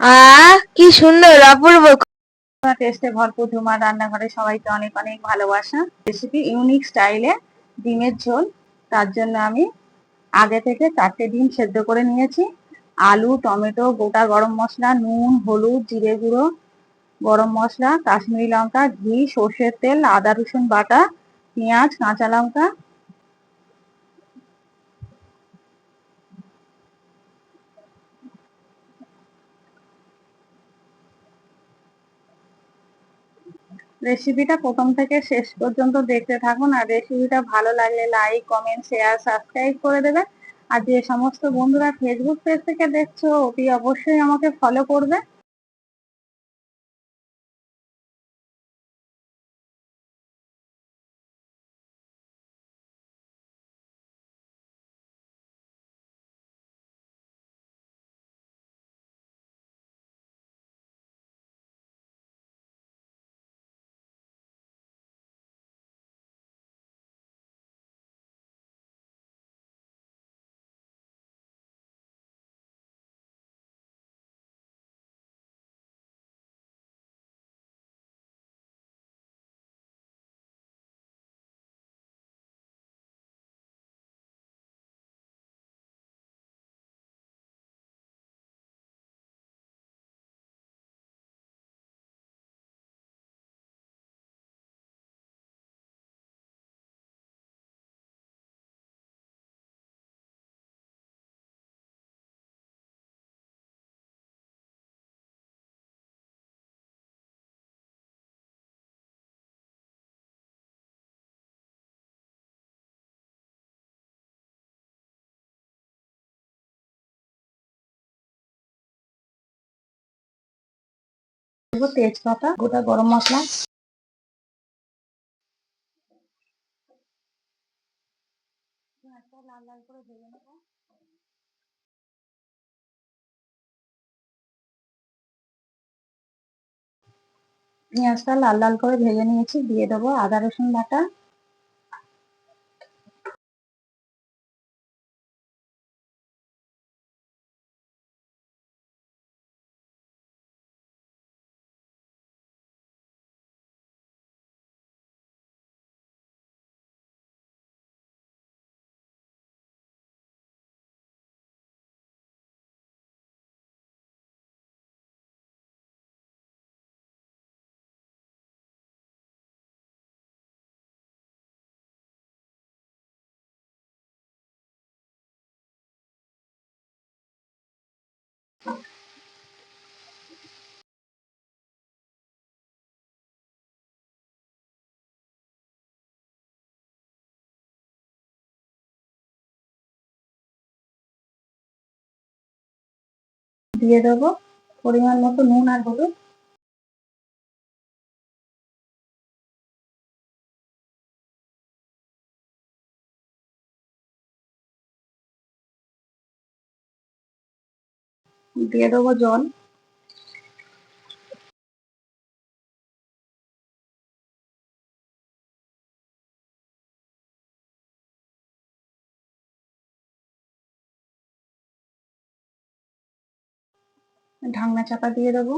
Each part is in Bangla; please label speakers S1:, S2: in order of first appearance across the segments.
S1: আহ কি সুন্দর, অপূর্ব।
S2: টেস্টে ভরপুর ধুমার রান্নাঘরে সবাইকে অনেক অনেক ভালোবাসা। রেসিপি ইউনিক স্টাইলে ডিমের ঝোল। তার জন্য আমি আগে থেকে চারটে ডিম সেদ্ধ করে নিয়েছি। আলু, টমেটো, গোটা গরম মশলা, নুন, হলুদ, জিরে গুঁড়ো, গরম মশলা, কাশ্মীরি লঙ্কা, ঘি, সর্ষের তেল, আদা রসুন বাটা, পেঁয়াজ, কাঁচা লঙ্কা রেসিপিটা প্রথম থেকে শেষ পর্যন্ত দেখতে থাকুন আর রেসিপিটা ভালো লাগলে লাইক কমেন্ট শেয়ার সাবস্ক্রাইব করে দেবে। আর যে সমস্ত বন্ধুরা ফেসবুক পেজ থেকে দেখছ ওটি অবশ্যই আমাকে ফলো করবে। তেজপাতা গোটা গরম মশলা। লাল লাল করে ভেজে নেব। পেঁয়াজটা লাল লাল করে ভেজে নিয়েছি দিয়ে দেবো আদা রসুন বাটা। দিয়ে দেবো। পরিমাণ মতো নুন আর হলুদ। দিয়ে দেবো জল। ঢাকনা চাপা দিয়ে দেবো।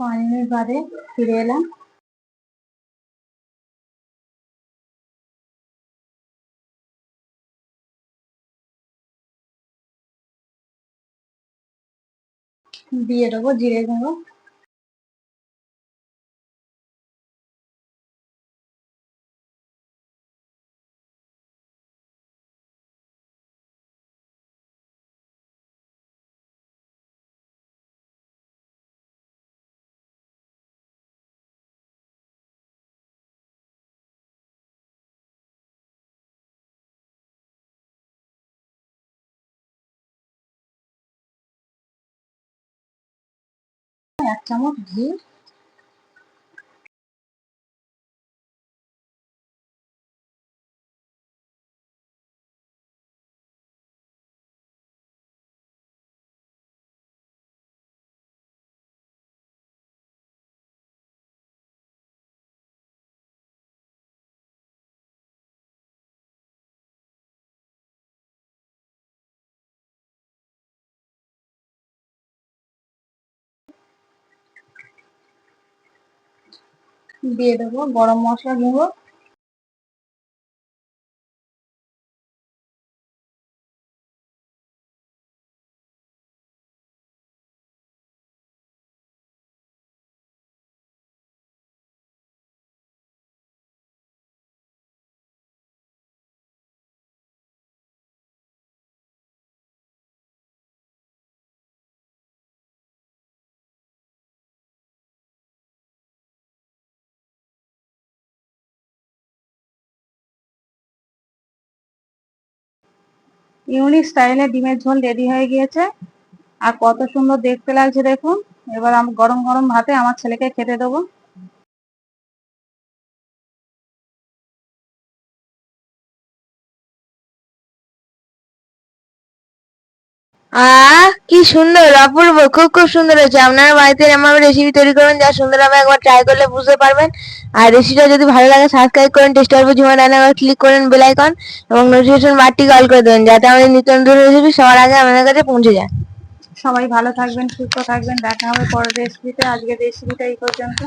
S2: পাঁচ বাদে ফিরে এলাম। দিয়ে দেবো জিরে গুঁড়ো। এক চামচ ঘি দিয়ে দেবো গরম মশলা গুঁড়ো ইউনিক স্টাইলে ডিমের ঝোল রেডি হয়ে গিয়েছে। আর কত সুন্দর দেখতে লাগছে দেখুন। এবার আমি গরম গরম ভাতে আমার ছেলেকে খেতে দেবো।
S1: আহ, কি সুন্দর, অপূর্ব, খুব খুব সুন্দর হয়েছে। আপনারা বাড়িতে এমন রেসিপি তৈরি করবেন যা সুন্দর হবে, একবার ট্রাই করলে বুঝতে পারবেন। আর রেসিপিটা যদি ভালো লাগে সাবস্ক্রাইব করেন টেস্টার উপর ঝুমা রান্নাঘর ক্লিক করেন বেল আইকন এবং নোটিফিকেশন বারটি কল করে দেবেন যাতে আমাদের নিত্য নতুন রেসিপি সবার আগে আপনাদের কাছে পৌঁছে যায়।
S2: সবাই ভালো থাকবেন, সুস্থ থাকবেন, দেখা হবে পরের রেসিপিতে আজকে রেসিপিটা এই পর্যন্ত।